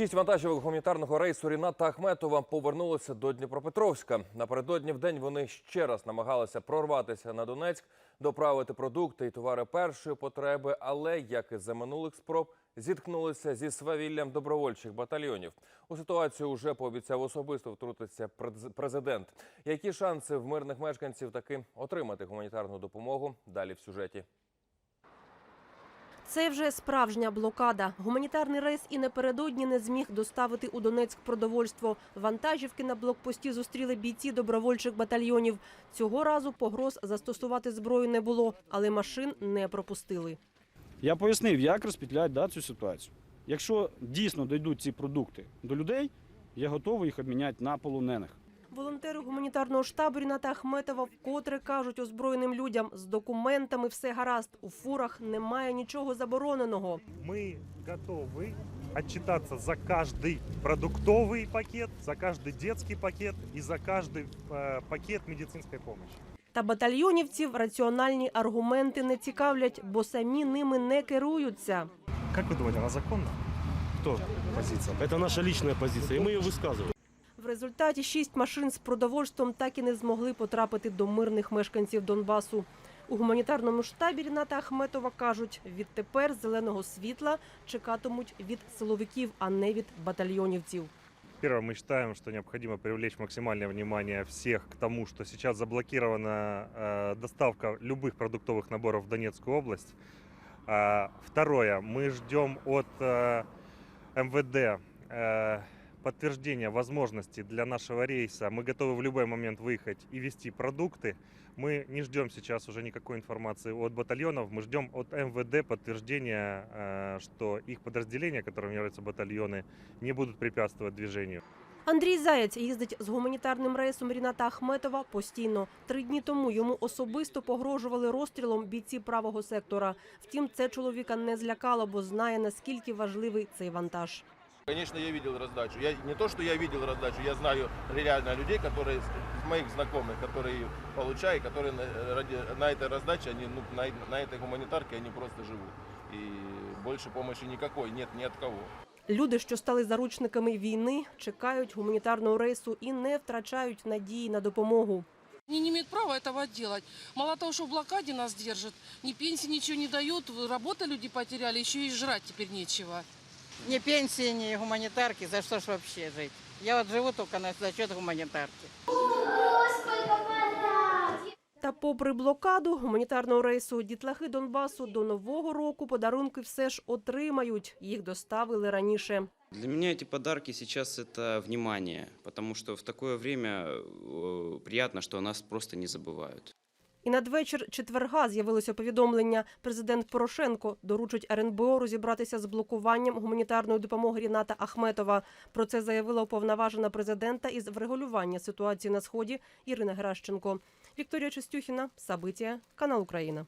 Шість вантажівок гуманітарного рейсу Ріната Ахметова повернулися до Дніпропетровська. Напередодні в день вони ще раз намагалися прорватися на Донецьк, доправити продукти і товари першої потреби, але, як і за минулих спроб, зіткнулися зі свавіллям добровольчих батальйонів. У ситуацію вже пообіцяв особисто втрутитися през- президент. Які шанси в мирних мешканців таки отримати гуманітарну допомогу? Далі в сюжеті. Це вже справжня блокада. Гуманітарний рейс і напередодні не зміг доставити у Донецьк продовольство. Вантажівки на блокпості зустріли бійці добровольчих батальйонів. Цього разу погроз застосувати зброю не було, але машин не пропустили. Я пояснив, як розпітляти да, цю ситуацію. Якщо дійсно дійдуть ці продукти до людей, я готовий їх обміняти на полонених. Волонтери гуманітарного штабу Ріната Ахметова вкотре кажуть озброєним людям з документами все гаразд. У фурах немає нічого забороненого. мы готовы отчитаться за каждый продуктовый пакет, за каждый детский пакет и за каждый э, пакет медицинской помощи. Та батальйонівців раціональні аргументи не цікавлять, бо самі ними не керуються. Как вы думаете, она законна? Кто? Позиция. Это наша личная позиция, и мы ее высказываем. В результаті шість машин з продовольством так і не змогли потрапити до мирних мешканців Донбасу. У гуманітарному штабі Ріната Ахметова кажуть, відтепер зеленого світла чекатимуть від силовиків, а не від батальйонівців. Первое, мы считаем, что необходимо привлечь максимальное внимание всех к тому, что сейчас заблокирована э, доставка любых продуктовых наборов в Донецкую область. А, второе, мы ждем от э, МВД э, подтверждения возможности для нашего рейса. Мы готовы в любой момент выехать и вести продукты. Мы не ждем сейчас уже никакой информации от батальонов, мы ждем от МВД подтверждения, э, что их подразделения, которыми являются батальоны, не будут препятствовать движению. Андрій Заєць їздить з гуманітарним рейсом Ріната Ахметова постійно. Три дні тому йому особисто погрожували розстрілом бійці правого сектора. Втім, це чоловіка не злякало, бо знає наскільки важливий цей вантаж. Конечно, я видел раздачу. Я не то, что я видел раздачу, я знаю реально людей, которые из моих знакомых, которые получают, которые на, ради, на этой раздаче, они, ну, на, на этой гуманитарке они просто живут. И больше помощи никакой нет ни от кого. Люди, що стали заручниками війни, чекають гуманітарного рейсу і не втрачають надії на допомогу. Они не имеют права этого делать. Мало того, что в блокаде нас держат, ни пенсии ничего не дают, работы люди потеряли, еще и жрать теперь нечего. Ни пенсии, ни гуманитарки, за что ж вообще жить? Я вот живу только на, за счет гуманитарки. Та попри блокаду гуманітарного рейсу дітлахи Донбасу до нового року подарунки все ж отримають. Їх доставили раніше. Для меня эти подарки сейчас это внимание, потому что в такое время э, приятно, что о нас просто не забывают. І надвечір четверга з'явилося повідомлення. Президент Порошенко доручить РНБО розібратися з блокуванням гуманітарної допомоги Ріната Ахметова. Про це заявила уповноважена президента із врегулювання ситуації на сході Ірина Геращенко. Вікторія Чистюхіна, Сабитія, канал Україна.